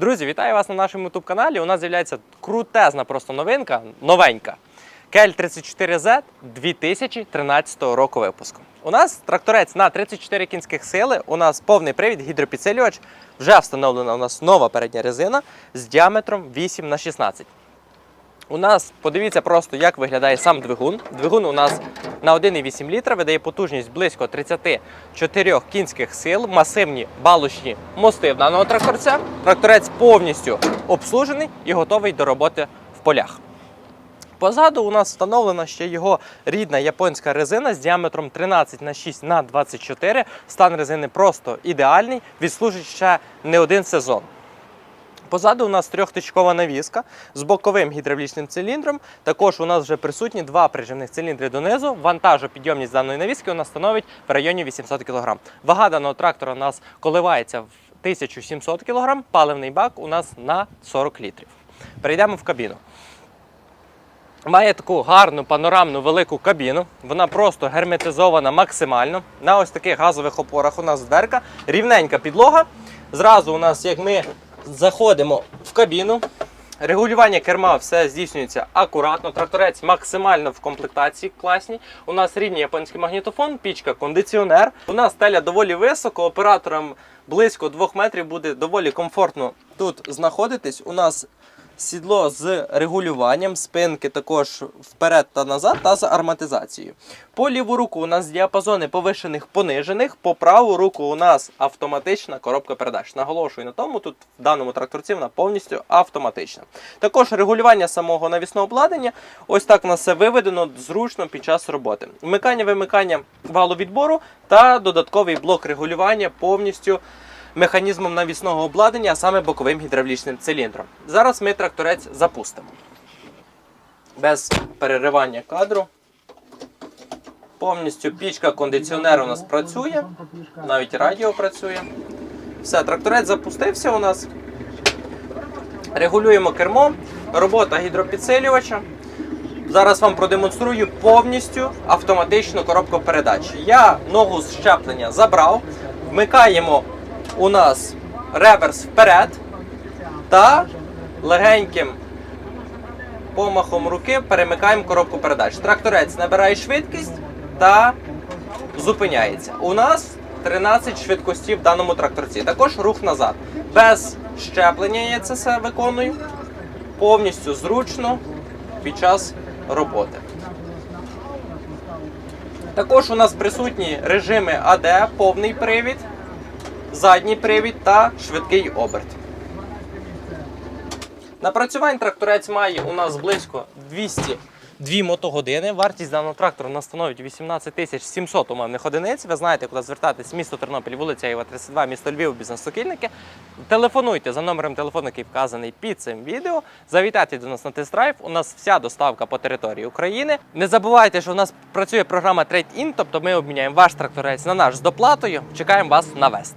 Друзі, вітаю вас на нашому youtube каналі. У нас з'являється крутезна просто новинка, новенька. Кель 34Z 2013 року випуску. У нас тракторець на 34 кінських сили. У нас повний привід, гідропідсилювач. Вже встановлена у нас нова передня резина з діаметром 8 на 16. У нас подивіться просто, як виглядає сам двигун. Двигун у нас на 1,8 літра видає потужність близько 34 кінських сил, масивні балочні мости в даного тракторця. Тракторець повністю обслужений і готовий до роботи в полях. Позаду у нас встановлена ще його рідна японська резина з діаметром 13 на 6 на 24. Стан резини просто ідеальний, відслужить ще не один сезон. Позаду у нас трьохтичкова навіска з боковим гідравлічним циліндром. Також у нас вже присутні два прижимних циліндри донизу. Вантажопідйомність даної навіски у нас становить в районі 800 кг. Вага даного трактора у нас коливається в 1700 кг, паливний бак у нас на 40 літрів. Перейдемо в кабіну. Має таку гарну панорамну велику кабіну. Вона просто герметизована максимально. На ось таких газових опорах у нас дверка, рівненька підлога. Зразу у нас, як ми заходимо в кабіну, регулювання керма все здійснюється акуратно. Тракторець максимально в комплектації класні. У нас рідний японський магнітофон, пічка, кондиціонер. У нас теля доволі високо. Операторам близько 2 метрів буде доволі комфортно тут знаходитись. У нас сідло з регулюванням, спинки також вперед та назад та з арматизацією. По ліву руку у нас діапазони повишених понижених, по праву руку у нас автоматична коробка передач. Наголошую на тому, тут в даному тракторці вона повністю автоматична. Також регулювання самого навісного обладнання. Ось так у нас все виведено зручно під час роботи. Вмикання вимикання валу відбору та додатковий блок регулювання повністю механізмом навісного обладнання, а саме боковим гідравлічним циліндром. Зараз ми тракторець запустимо. Без переривання кадру. Повністю пічка кондиціонер у нас працює, навіть радіо працює. Все, тракторець запустився у нас. Регулюємо кермо, робота гідропідсилювача. Зараз вам продемонструю повністю автоматичну коробку передач. Я ногу з щеплення забрав, вмикаємо у нас реверс вперед та легеньким помахом руки перемикаємо коробку передач. Тракторець набирає швидкість та зупиняється. У нас 13 швидкостей в даному тракторці. Також рух назад. Без щеплення я це все виконую. Повністю зручно під час роботи. Також у нас присутні режими АД, повний привід, задній привід та швидкий оберт. Напрацювань тракторець має у нас близько 202 мотогодини. Вартість даного трактора у нас становить 18 тисяч 700 умовних одиниць. Ви знаєте, куди звертатись. Місто Тернопіль, вулиця Єва 32, місто Львів, бізнес-сокільники. Телефонуйте за номером телефону, який вказаний під цим відео. Завітайте до нас на тест-драйв. У нас вся доставка по території України. Не забувайте, що у нас працює програма Trade-In, тобто ми обміняємо ваш тракторець на наш з доплатою. Чекаємо вас на Вест.